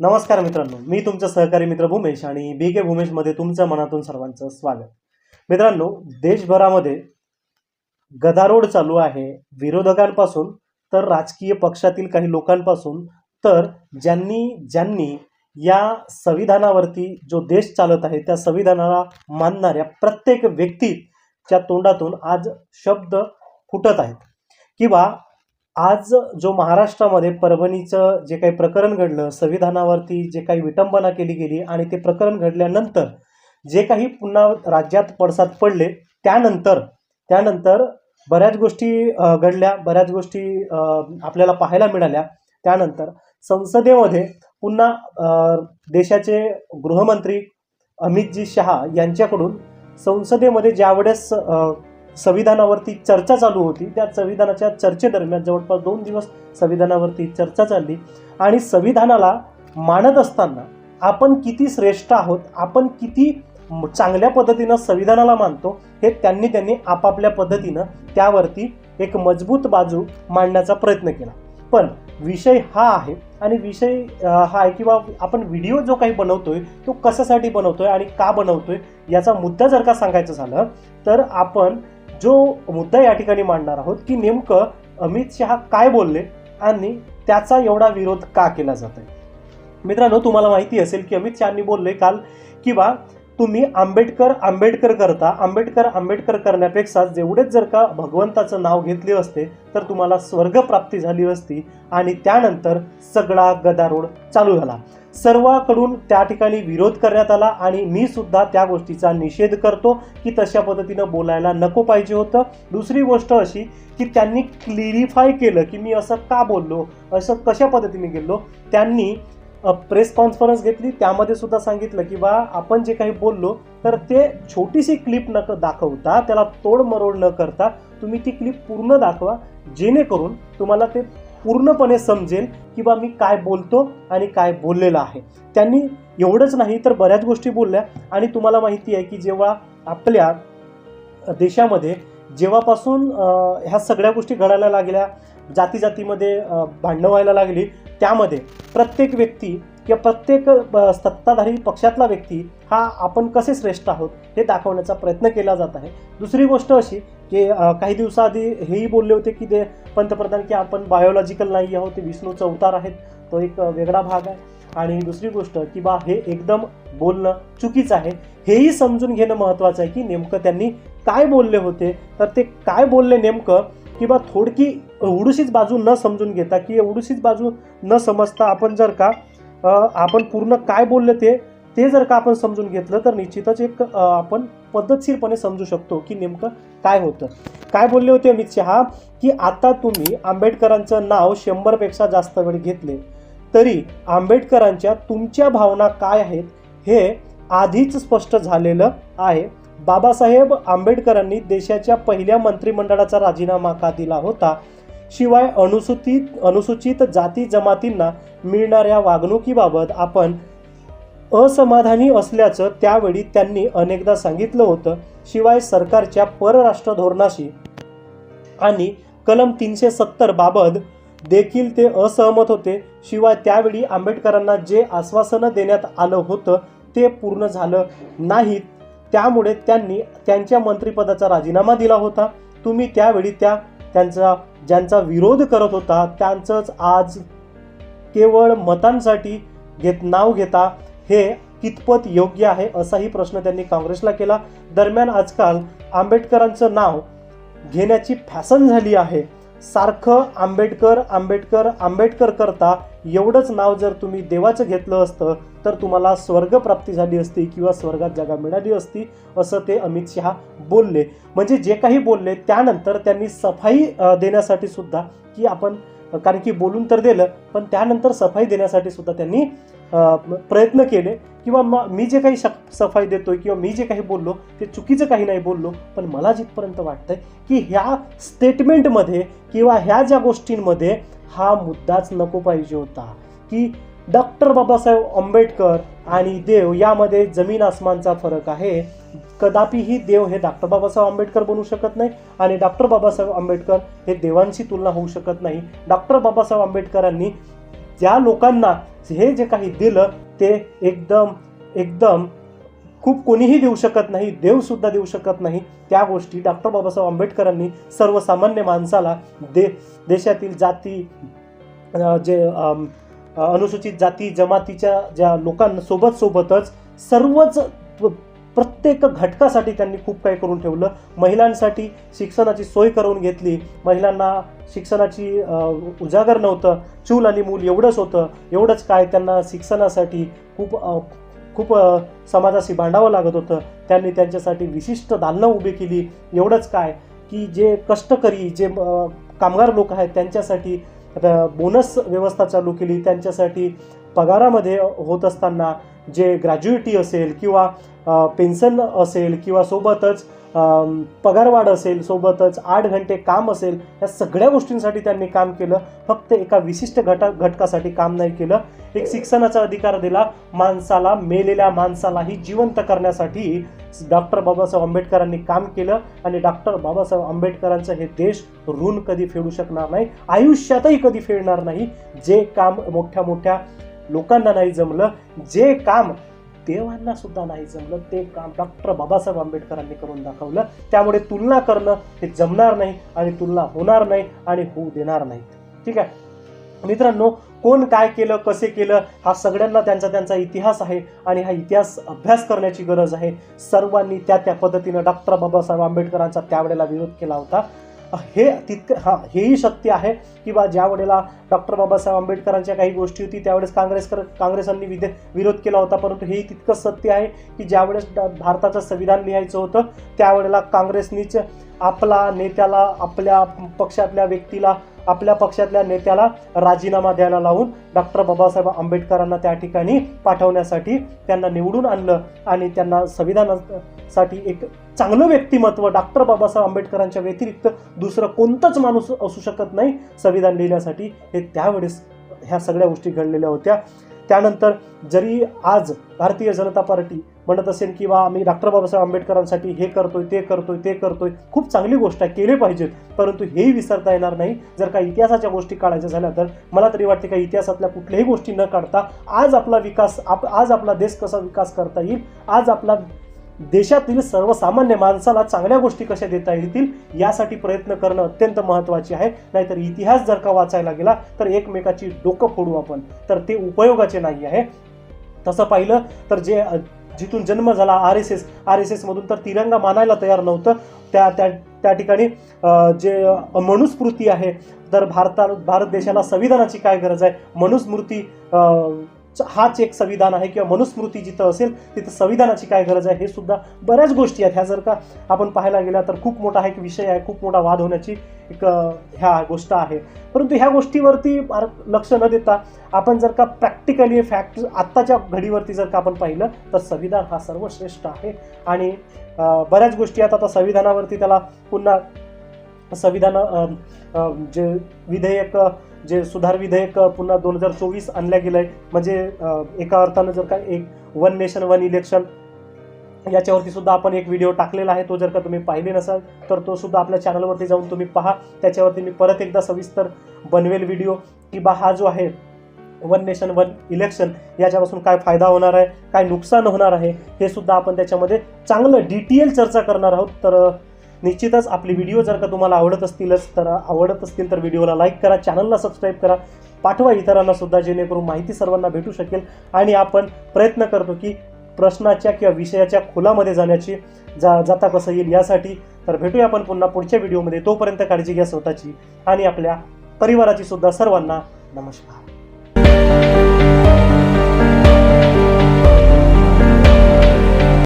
नमस्कार मित्रांनो मी तुमचं सहकारी मित्र भूमेश आणि बी के भूमेशमध्ये तुमचं मनातून सर्वांचं स्वागत. मित्रांनो देशभरामध्ये गदारोळ चालू आहे विरोधकांपासून तर राजकीय पक्षातील काही लोकांपासून तर ज्यांनी ज्यांनी या संविधानावरती जो देश चालत आहे त्या संविधानाला मानणाऱ्या प्रत्येक व्यक्तीच्या तोंडातून आज शब्द फुटत आहेत. किंवा आज जो महाराष्ट्रामध्ये परभणीचं जे काही प्रकरण घडलं संविधानावरती जे काही विटंबना केली गेली आणि ते प्रकरण घडल्यानंतर जे काही पुन्हा राज्यात पडसाद पडले त्यानंतर त्यानंतर बऱ्याच गोष्टी घडल्या बऱ्याच गोष्टी आपल्याला पाहायला मिळाल्या. त्यानंतर संसदेमध्ये पुन्हा देशाचे गृहमंत्री अमितजी शहा यांच्याकडून संसदेमध्ये ज्यावेळेस संविधानावरती चर्चा चालू होती. त्या संविधानाच्या चर्चेदरम्यान जवळपास दोन दिवस संविधानावरती चर्चा चालली. आणि संविधानाला मानत असताना आपण किती श्रेष्ठ आहोत आपण किती चांगल्या पद्धतीनं संविधानाला मानतो हे त्यांनी त्यांनी आपापल्या पद्धतीनं त्यावरती एक मजबूत बाजू मांडण्याचा प्रयत्न केला. पण विषय हा आहे आणि विषय हा आहे किंवा आपण व्हिडिओ जो काही बनवतोय तो कशासाठी बनवतोय आणि का बनवतोय याचा मुद्दा जर का सांगायचं झालं तर आपण जो मुद्दा या ठिकाणी मांडणार आहोत की नेमकं अमित शहा काय बोलले आणि त्याचा एवढा विरोध का केला जात आहे मित्रांनो तुम्हाला माहिती असेल की अमित शहानी बोलले काल की बा तुम्ही आंबेडकर आंबेडकर करता आंबेडकर आंबेडकर करण्यापेक्षा जेवढेच जर का भगवंताचं नाव घेतले असते तर तुम्हाला स्वर्गप्राप्ती झाली असती आणि त्यानंतर सगळा गदारोळ चालू झाला. सर्वाकडून त्या ठिकाणी विरोध करण्यात आला आणि मी सुद्धा त्या गोष्टीचा निषेध करतो की तशा पद्धतीनं बोलायला नको पाहिजे होतं. दुसरी गोष्ट अशी की त्यांनी क्लिरिफाय केलं की मी असं का बोललो असं कशा पद्धतीने गेलो? त्यांनी प्रेस कॉन्फरन्स घेतली. त्यामध्ये सुद्धा सांगितलं की बा आपण जे काही बोललो तर ते छोटीशी क्लिप न दाखवता. त्याला तोडमरोड न करता. तुम्ही ती क्लिप पूर्ण दाखवा. जेणेकरून तुम्हाला ते पूर्णपणे समजेल की बा मी काय बोलतो आणि काय बोललेलं आहे. त्यांनी एवढंच नाही तर बऱ्याच गोष्टी बोलल्या. आणि तुम्हाला माहिती आहे की जेव्हा आपल्या देशामध्ये जेव्हापासून ह्या सगळ्या गोष्टी घडायला लागल्या जाती जातीमध्ये भांडणं व्हायला लागली त्यामध्ये प्रत्येक व्यक्ती किंवा प्रत्येक सत्ताधारी पक्षातला व्यक्ती हा आपण कसे श्रेष्ठ आहोत हे दाखवण्याचा प्रयत्न केला जात आहे. दुसरी गोष्ट अशी की काही दिवसाआधी हेही बोलले होते की ते पंतप्रधान की आपण बायोलॉजिकल नाही आहोत ते विष्णूचा अवतार आहेत तो एक वेगळा भाग आहे. आणि दुसरी गोष्ट की बा हे एकदम बोलणं चुकीचं आहे. हेही समजून घेणं महत्त्वाचं आहे की नेमकं त्यांनी काय बोलले होते. तर ते काय बोलले नेमकं किंवा थोडकी एवढीशीच बाजू न समजून घेता की एवढीशीच बाजू न समजता आपण जर का आपण पूर्ण काय बोलले ते ते जर का आपण समजून घेतलं तर निश्चितच एक आपण पद्धतशीरपणे समजू शकतो की नेमकं काय होतं. काय बोलले होते अमित शहा की आता तुम्ही आंबेडकरांचं नाव शंभरपेक्षा जास्त वेळ घेतले तरी आंबेडकरांच्या तुमच्या भावना काय आहेत हे आधीच स्पष्ट झालेलं आहे. बाबासाहेब आंबेडकरांनी देशाच्या पहिल्या मंत्रिमंडळाचा राजीनामा का दिला होता? शिवाय अनुसूचित अनुसूचित जाती जमातींना मिळणाऱ्या वागणुकीबाबत आपण असमाधानी असल्याचं त्यावेळी त्यांनी अनेकदा सांगितलं होतं. शिवाय सरकारच्या परराष्ट्र धोरणाशी आणि कलम तीनशे सत्तर बाबत देखील ते असहमत होते. शिवाय त्यावेळी आंबेडकरांना जे आश्वासनं देण्यात आलं होतं ते पूर्ण झालं नाहीत. त्यामुळे त्यांनी त्यांच्या मंत्रिपदाचा राजीनामा दिला होता. तुम्ही त्यावेळी त्या त्यांचा ज्यांचा विरोध करत होता त्यांचंच आज केवळ मतांसाठी घेत नाव घेता हे कितपत योग्य आहे असाही प्रश्न त्यांनी काँग्रेसला केला. दरम्यान आजकाल आंबेडकरांचं नाव घेण्याची फॅशन झाली आहे. सारखं आंबेडकर आंबेडकर आंबेडकर करता एवढंच नाव जर तुम्ही देवाचं घेतलं असतं तर तुम्हाला स्वर्गप्राप्ती झाली असती किंवा स्वर्गात जागा मिळाली असती असं ते अमित शहा बोलले. म्हणजे जे काही बोलले त्यानंतर त्यांनी सफाई देण्यासाठी सुद्धा की आपण कारण की बोलून तर दिलं पण त्यानंतर सफाई देण्यासाठी सुद्धा त्यांनी प्रयत्न केले किंवा म मी जे काही शक सफाई देतोय किंवा मी जे काही बोललो ते चुकीचं काही नाही बोललो पण मला जिथपर्यंत वाटतंय की ह्या स्टेटमेंटमध्ये किंवा ह्या ज्या गोष्टींमध्ये हा मुद्दाच नको पाहिजे होता. की डॉक्टर बाबासाहेब आंबेडकर आणि देव यामध्ये जमीन आसमानचा फरक आहे. कदापिही देव हे डॉक्टर बाबासाहेब आंबेडकर बनू शकत नाही आणि डॉक्टर बाबासाहेब आंबेडकर हे देवांशी तुलना होऊ शकत नाही. डॉक्टर बाबासाहेब आंबेडकरांनी त्या लोकांना हे जे काही दिलं ते एकदम एकदम खूप कोणीही देऊ शकत नाही देवसुद्धा देऊ शकत नाही त्या गोष्टी डॉक्टर बाबासाहेब आंबेडकरांनी सर्वसामान्य माणसाला दे देशातील जाती जे अनुसूचित जाती जमातीच्या ज्या लोकांसोबत सोबतच सर्वच प्रत्येक घटकासाठी त्यांनी खूप काही करून ठेवलं. महिलांसाठी शिक्षणाची सोय करून घेतली. महिलांना शिक्षणाची उजागर नव्हतं. चूल आणि मूल एवढंच होतं. एवढंच काय त्यांना शिक्षणासाठी खूप खूप समाजाशी भांडावं लागत होतं. त्यांनी त्यांच्यासाठी विशिष्ट दालनं उभी केली. एवढंच काय की जे कष्टकरी जे कामगार लोक आहेत त्यांच्यासाठी बोनस व्यवस्था चालू केली. त्यांच्यासाठी पगारामध्ये होत असताना जे ग्रॅज्युएटी असेल किंवा पेन्शन असेल किंवा सोबतच पगारवाढ असेल सोबतच आठ घंटे काम असेल या सगळ्या गोष्टींसाठी त्यांनी काम केलं. फक्त एका विशिष्ट घटक घटकासाठी काम नाही केलं. एक शिक्षणाचा अधिकार दिला. माणसाला मेलेल्या माणसालाही जिवंत करण्यासाठी डॉक्टर बाबासाहेब आंबेडकरांनी काम केलं आणि डॉक्टर बाबासाहेब आंबेडकरांचं हे देश ऋण कधी फेडू शकणार नाही आयुष्यातही कधी फेडणार नाही. जे काम मोठ्या मोठ्या लोकांना नाही जमलं जे काम देवांना सुद्धा नाही जमलं ते काम डॉक्टर बाबासाहेब आंबेडकरांनी करून दाखवलं. त्यामुळे तुलना करणं हे जमणार नाही आणि तुलना होणार नाही आणि होऊ देणार नाही. ठीक आहे? मित्रांनो कोण काय केलं कसे केलं हा सगळ्यांना त्यांचा त्यांचा इतिहास आहे आणि हा इतिहास अभ्यास करण्याची गरज आहे. सर्वांनी त्या त्या पद्धतीनं डॉक्टर बाबासाहेब आंबेडकरांचा त्यावेळेला विरोध केला होता. हे तितकं हां हेही शक्य आहे की बा ज्या वेळेला डॉक्टर बाबासाहेब आंबेडकरांच्या काही गोष्टी होती त्यावेळेस काँग्रेसकर काँग्रेसांनी विधे विरोध केला होता परंतु हेही तितकंच सत्य आहे की ज्यावेळेस ड- भारताचं संविधान लिहायचं होतं त्यावेळेला काँग्रेसनीच आपला नेत्याला आपल्या पक्षातल्या व्यक्तीला आपल्या पक्षातल्या नेत्याला राजीनामा द्यायला लावून डॉक्टर बाबासाहेब आंबेडकरांना त्या ठिकाणी पाठवण्यासाठी त्यांना निवडून आणलं आणि त्यांना संविधानासाठी एक चांगलं व्यक्तिमत्व डॉक्टर बाबासाहेब आंबेडकरांच्या व्यतिरिक्त दुसरं कोणताच माणूस असू शकत नाही संविधान लिहिण्यासाठी. हे त्यावेळेस ह्या सगळ्या गोष्टी घडलेल्या होत्या. त्यानंतर जरी आज भारतीय जनता पार्टी म्हणत असेल की बा आम्ही डॉक्टर बाबासाहेब आंबेडकरांसाठी हे करतोय ते करतोय ते करतोय खूप चांगली गोष्ट आहे केले पाहिजेत परंतु हेही विसरता येणार नाही. जर का इतिहासाच्या गोष्टी काढायच्या झाल्या तर मला तरी वाटते का इतिहासातल्या कुठल्याही गोष्टी न काढता आज आपला विकास आप आज आपला देश कसा विकास करता येईल आज आपला देशातील सर्वसामान्य माणसाला चांगल्या गोष्टी कशा देता येतील यासाठी प्रयत्न करणं अत्यंत महत्त्वाचे आहे. नाहीतर इतिहास जर का वाचायला गेला तर एकमेकाची डोकं फोडू आपण. तर ते उपयोगाचे नाही आहे. तसं पाहिलं तर जे जिथून जन्म झाला R S S R S एसमधून तर तिरंगा मानायला तयार नव्हतं. त्या त्या त्या ठिकाणी जे मनुस्मृती आहे तर भारता भारत देशाला संविधानाची काय गरज आहे? मनुस्मृती हाच एक संविधान आहे किंवा मनुस्मृती जिथं असेल तिथं संविधानाची काय गरज आहे हे सुद्धा बऱ्याच गोष्टी आहेत. ह्या जर का आपण पाहायला गेला तर खूप मोठा हा एक विषय आहे खूप मोठा वाद होण्याची एक ह्या गोष्ट आहे. परंतु ह्या गोष्टीवरती फार लक्ष न देता आपण जर का प्रॅक्टिकली फॅक्ट आत्ताच्या घडीवरती जर का आपण पाहिलं तर संविधान हा सर्वश्रेष्ठ आहे. आणि बऱ्याच गोष्टी आहेत. आता संविधानावरती त्याला पुन्हा संविधान जे विधेयक जे सुधार विधेयक पुन्हा दोन हजार चोवीस आणल्या गेलं आहे म्हणजे एका अर्थानं जर का एक वन नेशन वन इलेक्शन याच्यावरती सुद्धा आपण एक व्हिडिओ टाकलेला आहे. तो जर का तुम्ही पाहिले नसाल तर तो सुद्धा आपल्या चॅनलवरती जाऊन तुम्ही पहा. त्याच्यावरती मी परत एकदा सविस्तर बनवेल व्हिडिओ की बा हा जो आहे वन नेशन वन इलेक्शन याच्यापासून काय फायदा होणार आहे काय नुकसान होणार आहे हे सुद्धा आपण त्याच्यामध्ये चांगलं डिटेल चर्चा करणार आहोत. तर निश्चितच आपली व्हिडिओ जर का तुम्हाला आवडत असतीलच तर आवडत असतील तर व्हिडिओला लाईक करा चॅनलला सबस्क्राईब करा पाठवा इतरांना सुद्धा जेणेकरून माहिती सर्वांना भेटू शकेल. आणि आपण प्रयत्न करतो की प्रश्नाच्या किंवा विषयाच्या खोलामध्ये जाण्याची जा जाता कसं येईल यासाठी. तर भेटूया आपण पुन्हा पुढच्या व्हिडिओमध्ये तोपर्यंत काळजी घ्या स्वतःची आणि आपल्या परिवाराची सुद्धा सर्वांना नमस्कार.